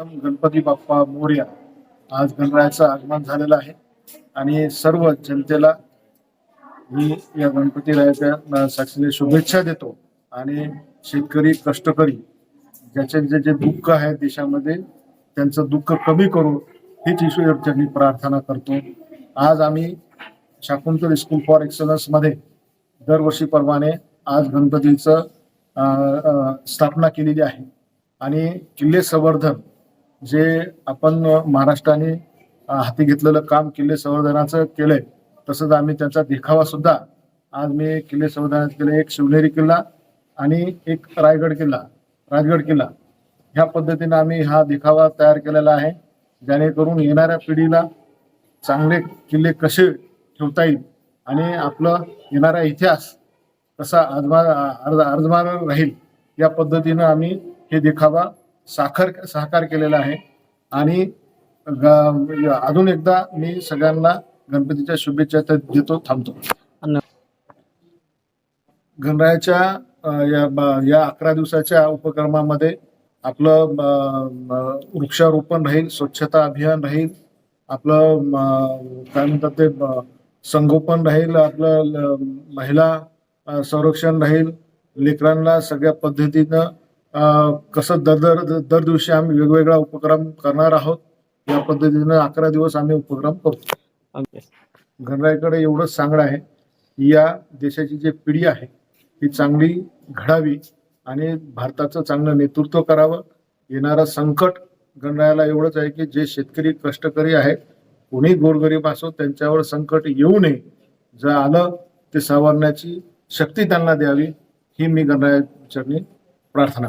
गणपती बाप्पा मोर्या आज गणरायाचं आगमन झालेलं आहे. आणि सर्व जनतेला मी या गणपती रायाच्या साक्षीने शुभेच्छा देतो. आणि शेतकरी कष्टकरी ज्याचे जे जे दुःख आहे देशामध्ये त्यांचं दुःख कमी करू हीच ईश्वरच्या प्रार्थना करतो. आज आम्ही शाकुंतल स्कूल फॉर एक्सलन्समध्ये दरवर्षीप्रमाणे आज गणपतीचं स्थापना केलेली आहे. आणि किल्ले संवर्धन जे आपण महाराष्ट्राने हाती घेतलेलं काम किल्ले संवर्धनाचं केलंय तसंच आम्ही त्याचा देखावा सुद्धा आज मी किल्ले संवर्धनात केले एक शिवनेरी किल्ला आणि एक रायगड किल्ला राजगड किल्ला. ह्या पद्धतीने आम्ही हा देखावा तयार केलेला आहे जेणेकरून येणाऱ्या पिढीला चांगले किल्ले कसे ठेवता येईल आणि आपलं येणारा इतिहास कसा आजमा अर्ज अर्जमार राहील या पद्धतीनं आम्ही हे देखावा साखर साकार केलेला आहे. आणि ग- अजून एकदा मी सगळ्यांना गणपतीच्या शुभेच्छा तर देतो थांबतो. गणरायाच्या या अकरा दिवसाच्या उपक्रमामध्ये आपलं वृक्षारोपण राहील स्वच्छता अभियान राहील आपलं काय म्हणतात ते संगोपन राहील आपलं महिला संरक्षण राहील लेकरांना सगळ्या पद्धतीनं कसं दर दर दर दिवशी आम्ही वेगवेगळा उपक्रम करणार आहोत या पद्धतीनं अकरा दिवस आम्ही उपक्रम करतो. गणरायाकडे एवढंच सांगणं आहे की या देशाची जी पिढी आहे ती चांगली घडावी आणि भारताचं चांगलं नेतृत्व करावं. येणारं संकट गणरायाला एवढंच आहे की जे शेतकरी कष्टकरी आहेत कोणी गोरगरीब असो त्यांच्यावर संकट येऊ नये. जर आलं ते सावरण्याची शक्ती त्यांना द्यावी ही मी गणराया ప్రార్థన